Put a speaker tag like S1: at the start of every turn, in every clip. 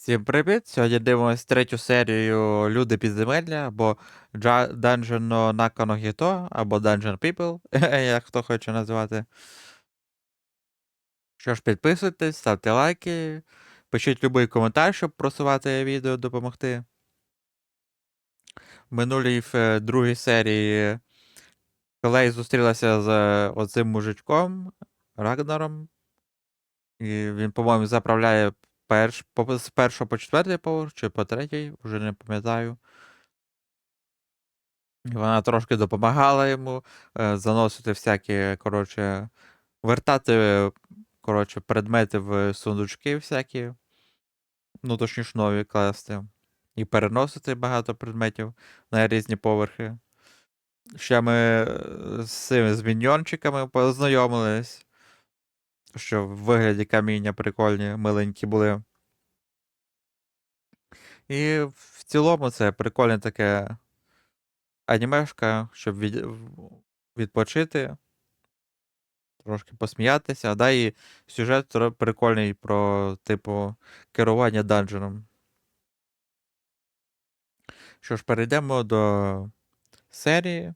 S1: Всім привіт! Сьогодні дивимося третю серію Люди підземелля або Dungeon Hito, або Dungeon People, як хто хоче назвати. Що ж, підписуйтесь, ставте лайки, пишіть будь-який коментар, щоб просувати відео, допомогти. В минулій в другій серії Клей зустрілася з оцим мужичком Рагнаром. І він, по-моєму, заправляє перш, по, з першого по четвертий поверх, чи по третій, вже не пам'ятаю. Вона трошки допомагала йому е, заносити всякі, коротше, вертати, коротше, предмети в сундучки всякі. Ну, точніше, нові класти. І переносити багато предметів на різні поверхи. Ще ми е, з цими з міньйончиками познайомились. Що в вигляді каміння прикольні, миленькі були. І в цілому це прикольне таке анімешка, щоб від... відпочити, трошки посміятися. Да, і сюжет прикольний про, типу, керування данженом. Що ж, перейдемо до серії.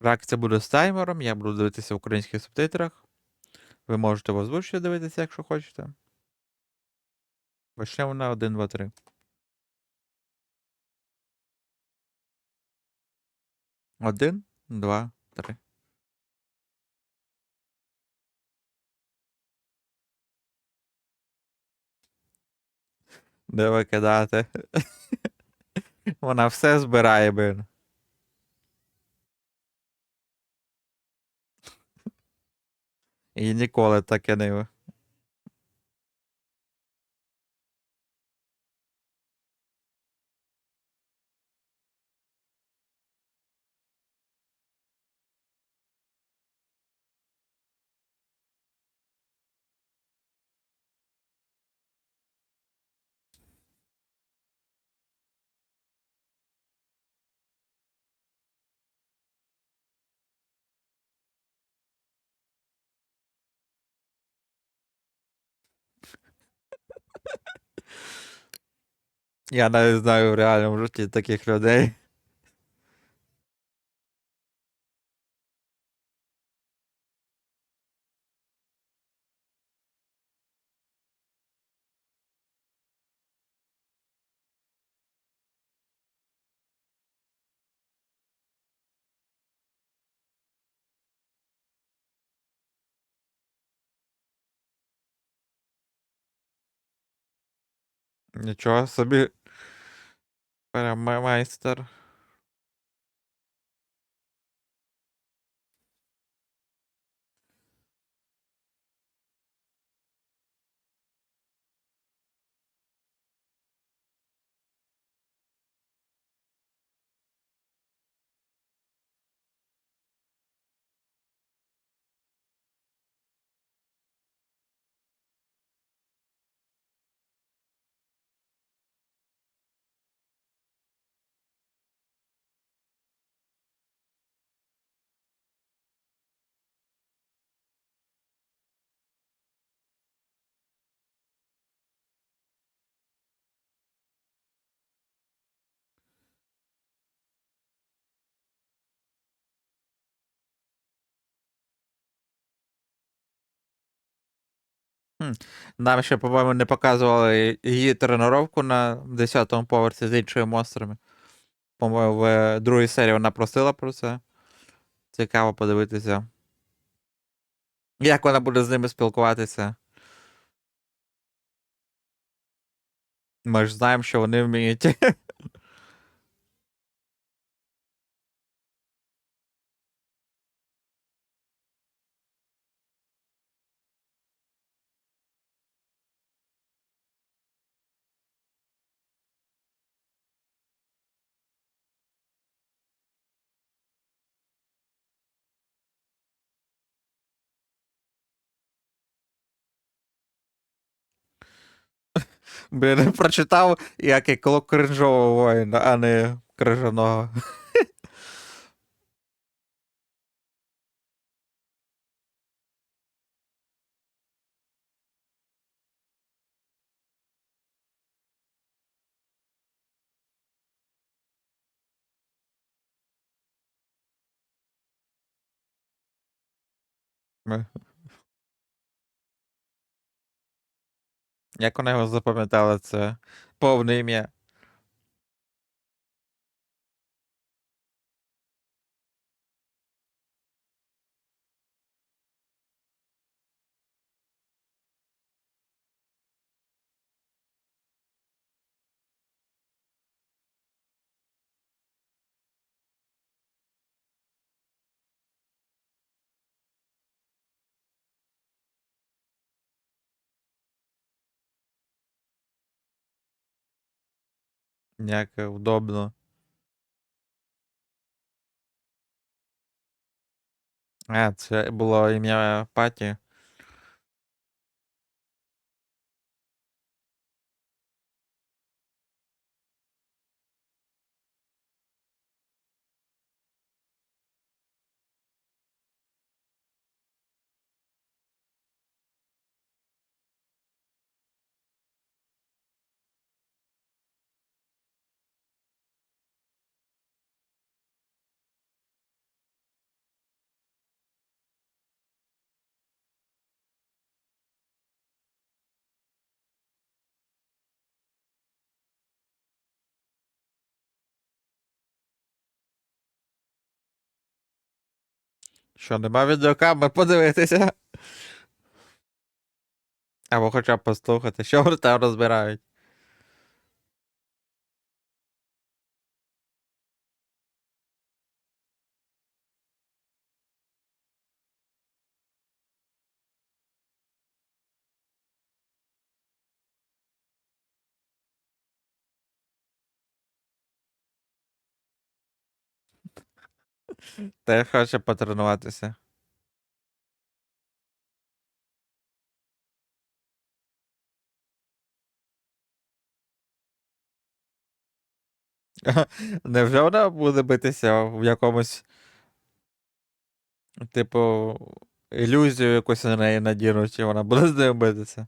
S1: Реакція буде з таймером, я буду дивитися в українських субтитрах. Ви можете в озвучці дивитися, якщо хочете. Почнемо на 1, 2, 3. Один, два, три. Не викидати. Вона все збирає, блин. І ніколи таке не. Ви- Я навіть знаю в реальному житті Нічого собі. Прям майстер. Нам ще, по-моєму, не показували її тренування на 10-му поверсі з іншими монстрами. По-моєму, в е, другій серії вона просила про це. Цікаво подивитися. Як вона буде з ними спілкуватися? Ми ж знаємо, що вони вміють. Блін, прочитав, як і коло кринжового воїна, а не крижаного. Як вони його запам'ятали, це повне ім'я. Як удобно. А, це було ім'я Паті. Що, нема відеокамер подивитися? Або хоча б послухати, що там розбирають. Теж хоче потренуватися. Невже вона буде битися в якомусь, типу, ілюзію якусь на неї надінуть, і вона буде з нею битися?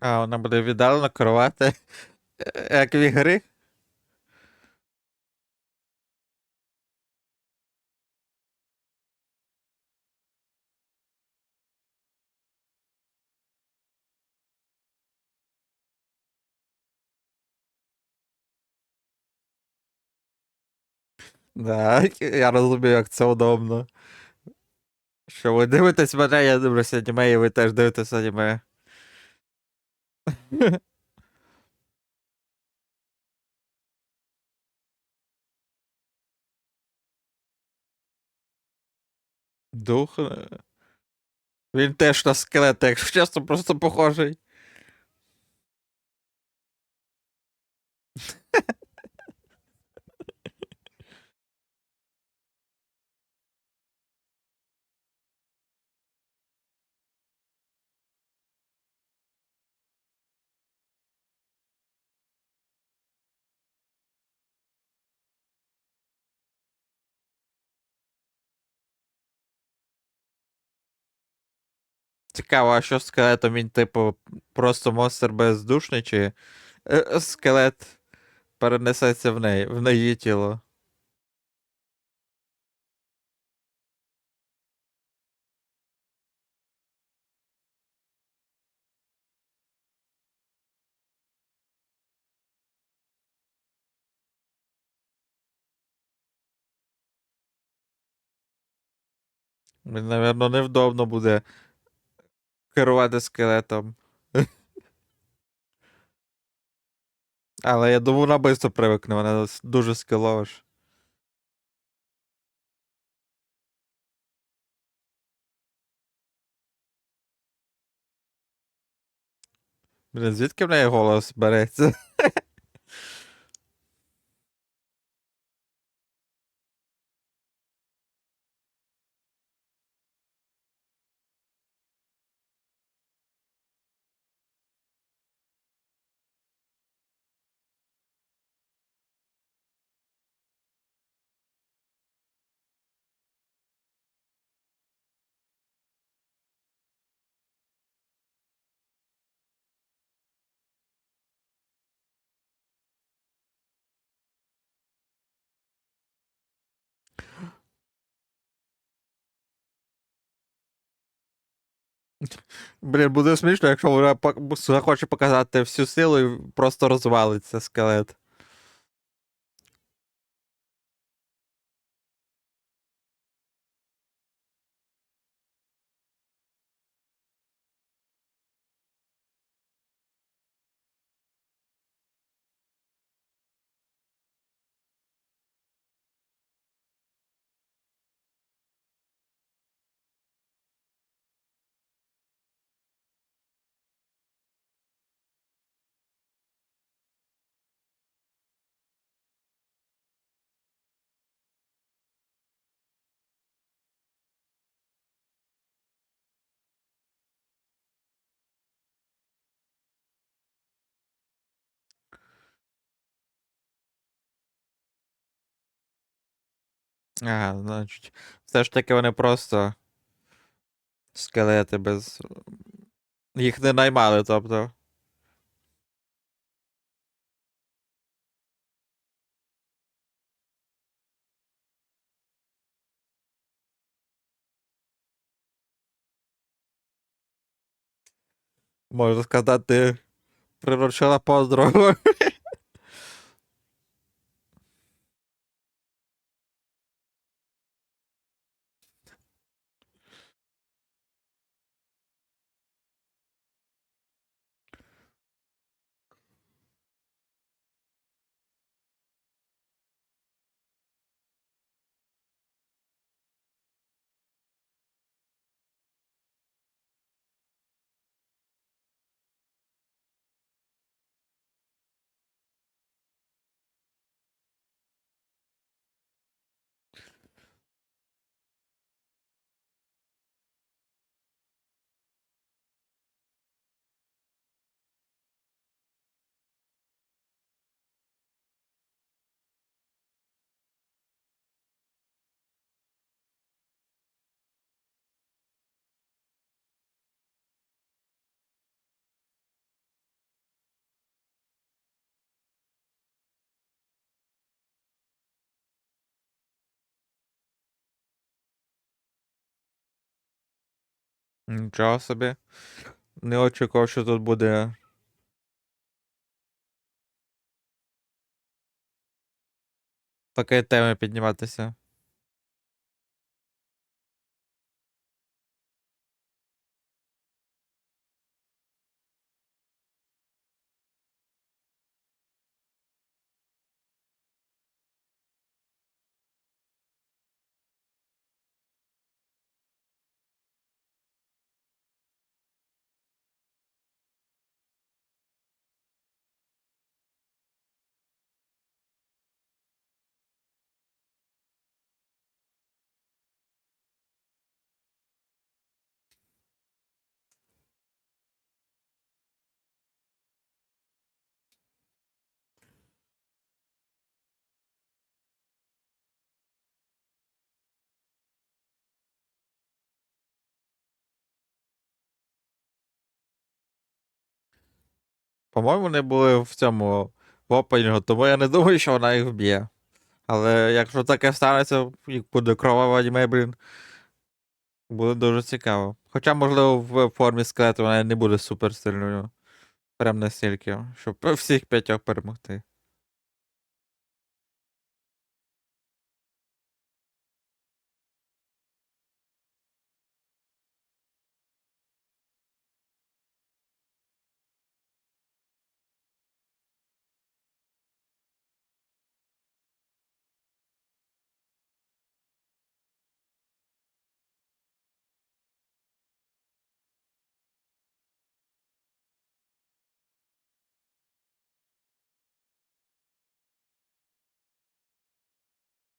S1: А, вона буде віддалено керувати, е, як в ігри. Да, я розумію, як це удобно. Що ви дивитесь мене, я дивлюся аніме, і ви теж дивитесь аніме. Дух. е, Він теж на скелета, якщо чесно, просто похожий. Цікаво, а що скелетом він, типу, просто монстр бездушний, чи е, скелет перенесеться в неї, в неї тіло? Він, напевно, невдобно буде керувати скелетом. Але я думаю, вона швидко привикне, вона дуже скилова ж. Блін, звідки в неї голос береться? Блін, буде смішно, якщо вона захоче показати всю силу і просто розвалиться скелет. Ага, значить. Все ж таки вони просто скелети без. Їх не наймали, тобто. Можна сказати, приручила подругу. Нічого собі. Не очікував, що тут буде. Таке теми підніматися. По-моєму, вони були в цьому в опенінгу, тому я не думаю, що вона їх вб'є. Але якщо таке станеться, буде кровава блін. Буде дуже цікаво. Хоча, можливо, в формі скелету вона не буде супер сильною. Прям настільки, щоб всіх п'ятьох перемогти.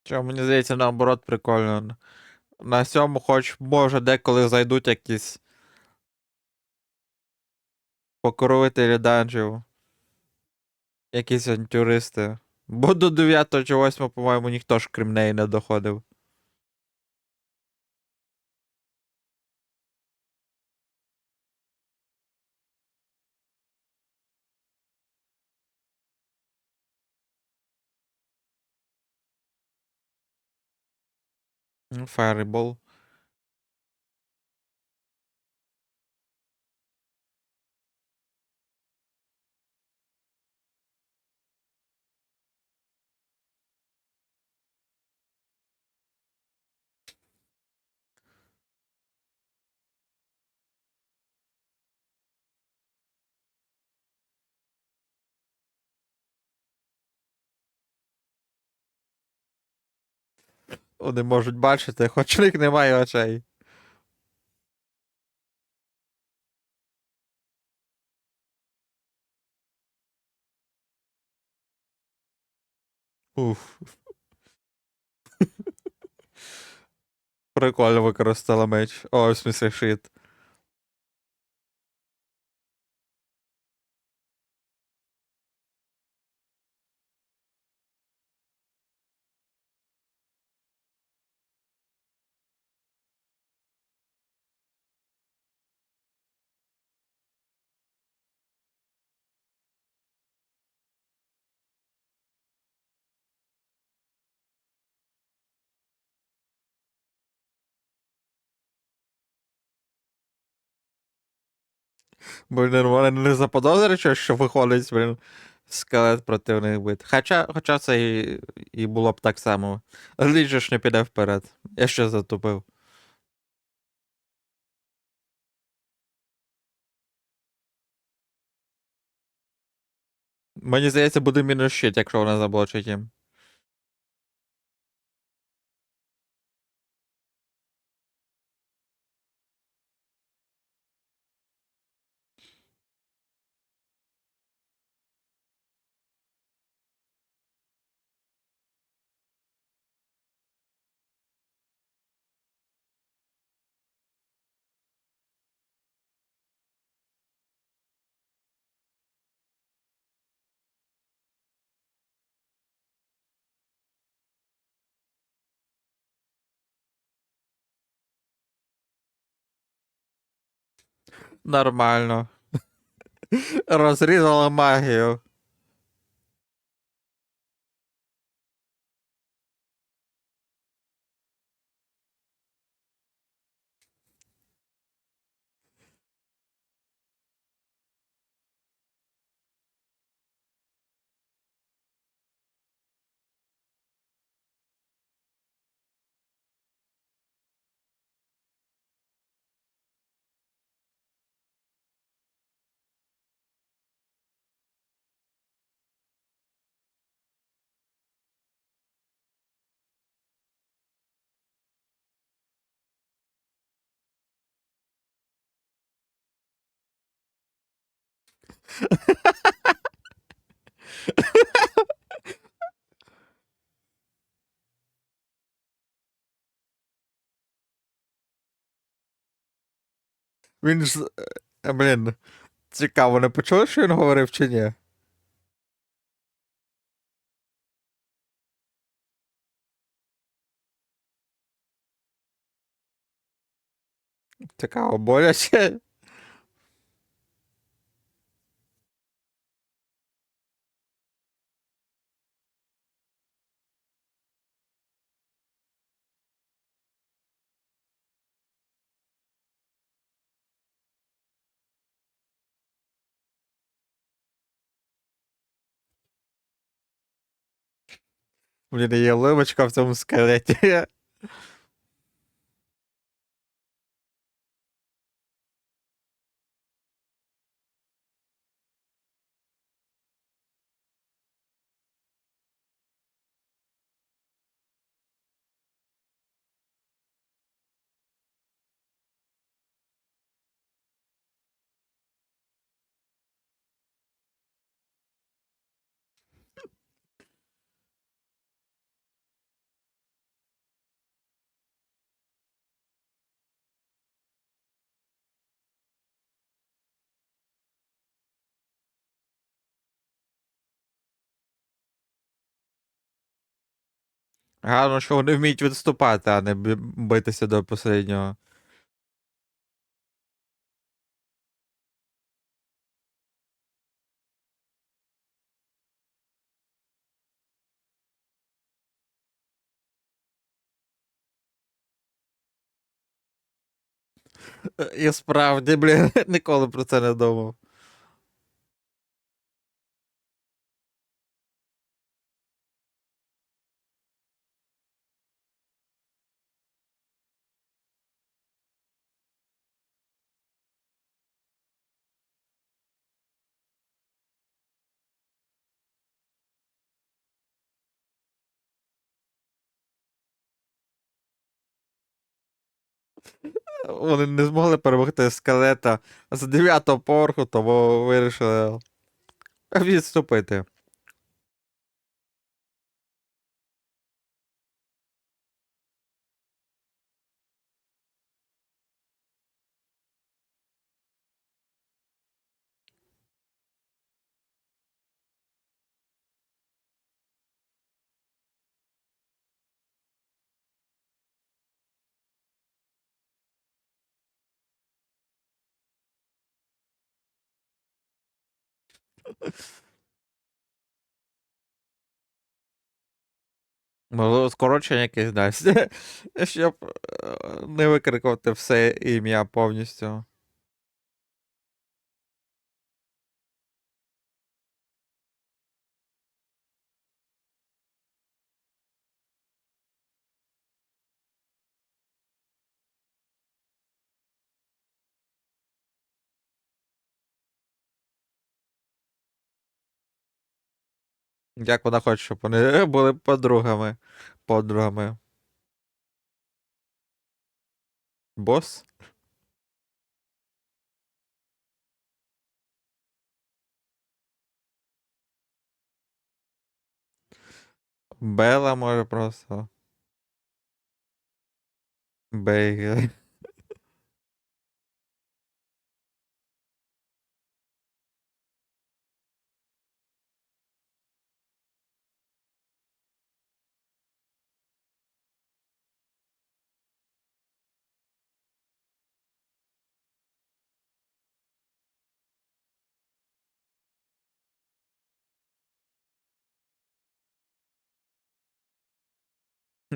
S1: Чому мені здається, наоборот, прикольно. На сьому, хоч може деколи зайдуть якісь покровителі данжів. Якісь авантюристи. Бо до 9 чи 8, по-моєму, ніхто ж крім неї не доходив. Fireball. Вони можуть бачити, хоч у них немає очей. Уф. Прикольно використала меч. Ой, в смысле шит. Блін, вони не заподозрюють, що- виходить, блін, скелет проти них. Хоча, хоча це і, і було б так само. Ліч же ж не піде вперед. Я ще затупив. Мені здається, буде мінус щит, якщо вона заблочить їм. Нормально. Розрізала магію. Він ж. е, Блін. Цікаво, не почули, що він говорив чи ні? Цікаво, боляче. Блін, є ливочка в цьому скелеті. Гарно, що вони вміють відступати, а не битися до останнього. І справді, блін, ніколи про це не думав. Вони не змогли перемогти скелета з дев'ятого поверху, тому вирішили відступити. Можливо, скорочення якесь дасть, щоб е, не викрикувати все ім'я повністю. Як вона хоче, щоб вони були подругами. Подругами. Бос? Бела може просто. Бейгер.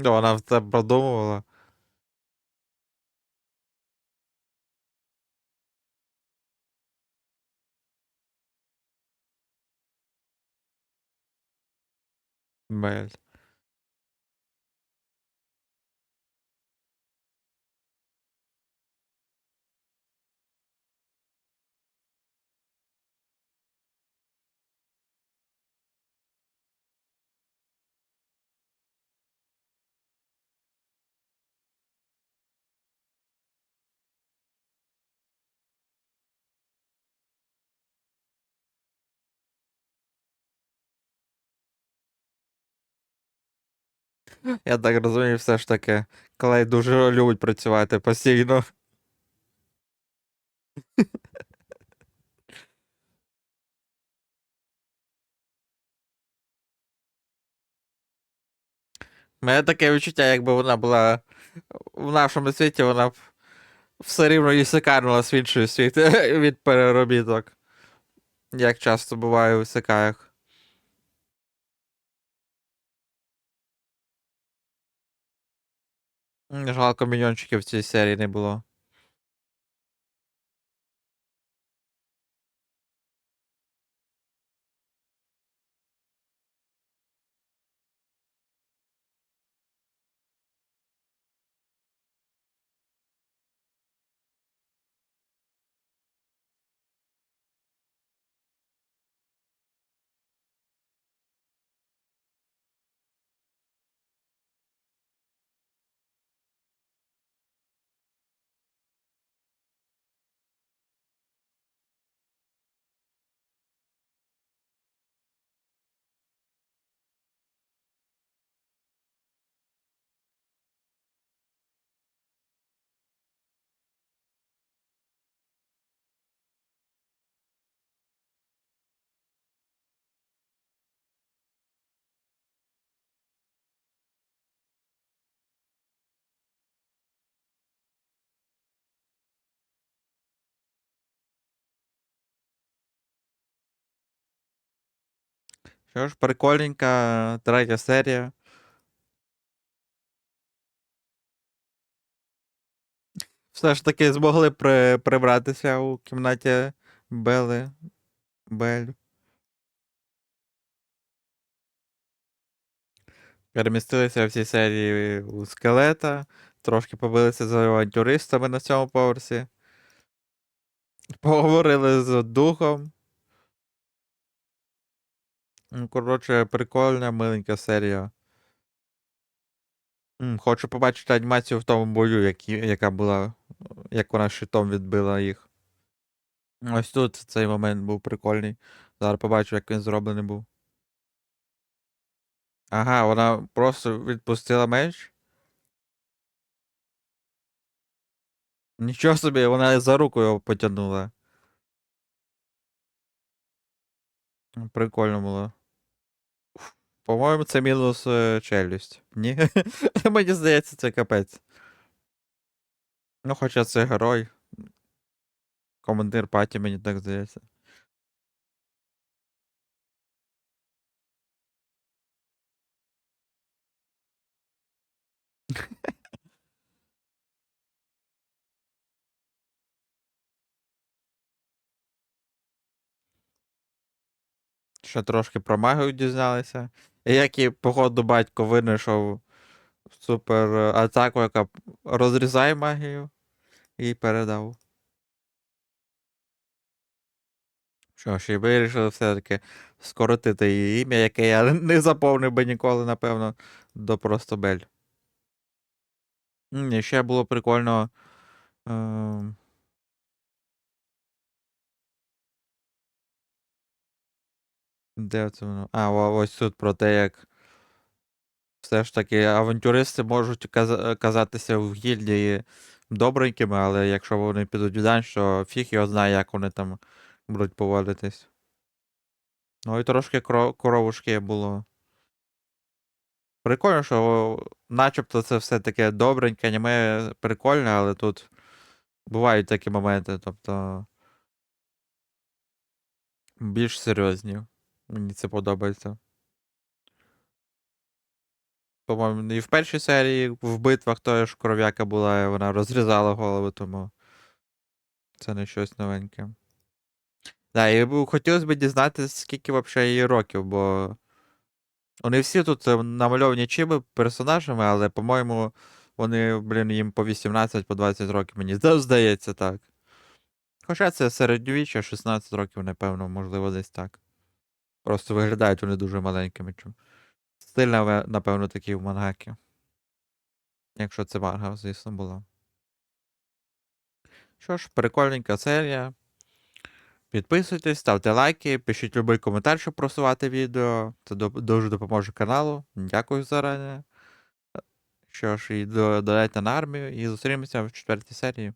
S1: Ну, Вона все продумувала. Бель. Я так розумію, все ж таки, Клей дуже любить працювати постійно. Мене таке відчуття, якби вона була в нашому світі, вона б все рівно і сикарнула в інший світ від переробіток. Як часто буває у сикаях. Жалко, мільйончиків в цій серії не було. Що ж, прикольненька третя серія. Все ж таки змогли при, прибратися у кімнаті Бели. Бель. Перемістилися в цій серії у скелета. Трошки побилися з авантюристами на цьому поверсі. Поговорили з духом. Ну, коротше, прикольна, миленька серія. Хочу побачити анімацію в тому бою, які, яка була, як вона щитом відбила їх. Ось тут цей момент був прикольний. Зараз побачу, як він зроблений був. Ага, вона просто відпустила меч. Нічого собі, вона за руку його потягнула. Прикольно було. По-моєму, це мінус е, челюсть. Ні? Мені здається, це капець. Ну, хоча це герой. Командир паті, мені так здається. Ще трошки про магію дізналися. Як і, походу, батько винайшов супер е, атаку, яка розрізає магію, і передав. Що ж, і вирішили все-таки скоротити її ім'я, яке я не заповнив би ніколи, напевно, до просто Бель. І ще було прикольно. ем, Де це воно? А, ось тут про те, як все ж таки авантюристи можуть каза- казатися в гільдії добренькими, але якщо вони підуть в дань, то фіг його знає, як вони там будуть поводитись. Ну і трошки коровушки було. Прикольно, що начебто це все таке добреньке, аніме прикольне, але тут бувають такі моменти, тобто більш серйозні. Мені це подобається. По-моєму, і в першій серії в битвах тої ж кров'яка була, і вона розрізала голову, тому це не щось новеньке. Да, і хотілося б дізнатися, скільки взагалі їй років, бо вони всі тут е, намальовані чиби персонажами, але, по-моєму, вони, блін, їм по 18, по 20 років, мені здається так. Хоча це середньовіччя, 16 років, напевно, можливо, десь так. Просто виглядають вони дуже маленькими. чим- Стиль, напевно, такий в мангакі. Якщо це манга, звісно, була. Що ж, прикольненька серія. Підписуйтесь, ставте лайки, пишіть любий коментар, щоб просувати відео. Це дуже допоможе каналу. Дякую зарані. Що ж, і додайте на армію, і зустрінемося в четвертій серії.